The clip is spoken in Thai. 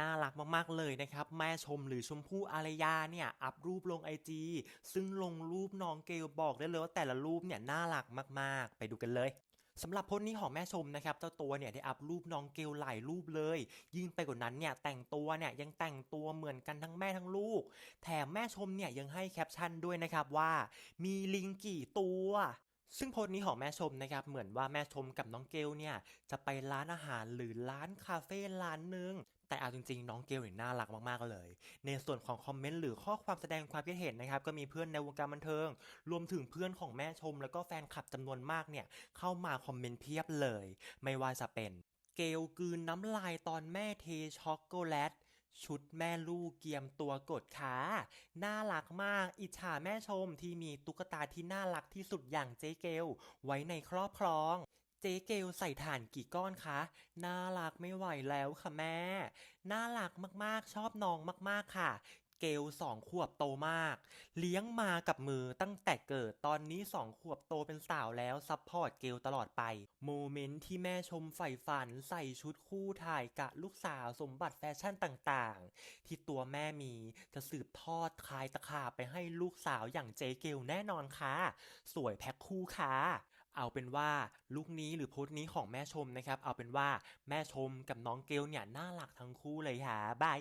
น่ารักมากๆเลยนะครับ แม่ชมหรือชมพู่อารยาเนี่ย อัพรูปลงไอจีซึ่งลงรูปน้องเกลบอกได้เลยว่าแต่ละรูปเนี่ย น่ารักมากๆ ไปดูกันเลยสำหรับโพสต์นี้ของแม่ชมนะครับเจ้าตัวเนี่ยได้อัพรูปน้องเกลหลายรูปเลย ยิ่งไปกว่านั้นเนี่ยแต่งตัวเนี่ยยังแต่งตัวเหมือนกันทั้งแม่ทั้งลูก แถมแม่ชมเนี่ยยังให้แคปชั่นด้วยนะครับว่า มีลิงกี่ตัว ซึ่งโพสต์นี้ของแม่ชมนะครับเหมือนว่าแม่ชมกับน้องเกลเนี่ยจะไปร้านอาหารหรือร้านคาเฟ่ร้านหนึ่งแต่เอาจริงๆ น้องเกลเนี่ยน่ารักมากๆเลย ในส่วนของคอมเมนต์หรือข้อความแสดงความคิดเห็นนะครับก็มีเพื่อนในวงการบันเทิง รวมถึงเพื่อนของแม่ชม แล้วก็แฟนคลับจำนวนมากเนี่ยเข้ามาคอมเมนต์เพียบเลย ไม่ว่าจะเป็นเกลกืนน้ำลายตอนแม่เทช็อกโกแลต ชุดแม่ลูกเกียมตัวกดขาน่ารักมาก อิจฉาแม่ชมที่มีตุ๊กตาที่น่ารักที่สุดอย่างเจ๊เกลไว้ในครอบครอง เจ๊เกลใส่ถ่านกี่ก้อนคะ น่ารักไม่ไหวแล้วค่ะแม่ น่ารักมากๆ ชอบน้องมากๆค่ะ เกลสองขวบโตมาก เลี้ยงมากับมือตั้งแต่เกิดตอนนี้สองขวบโตเป็นสาวแล้วซัพพอร์ตเกลตลอดไปโมเมนต์ที่แม่ชมใฝ่ฝันใส่ชุดคู่ถ่ายกะลูกสาวสมบัติแฟชั่นต่างๆ ที่ตัวแม่มีจะสืบทอดคลายตะขาบไปให้ลูกสาวอย่างเจเกลแน่นอนค่ะ สวยแพ็คคู่ค่ะเอาเป็นว่าลูกนี้หรือโพสต์นี้ของแม่ชมนะครับ เอาเป็นว่าแม่ชมกับน้องเกลเนี่ยน่ารักทั้งคู่เลยค่ะบาย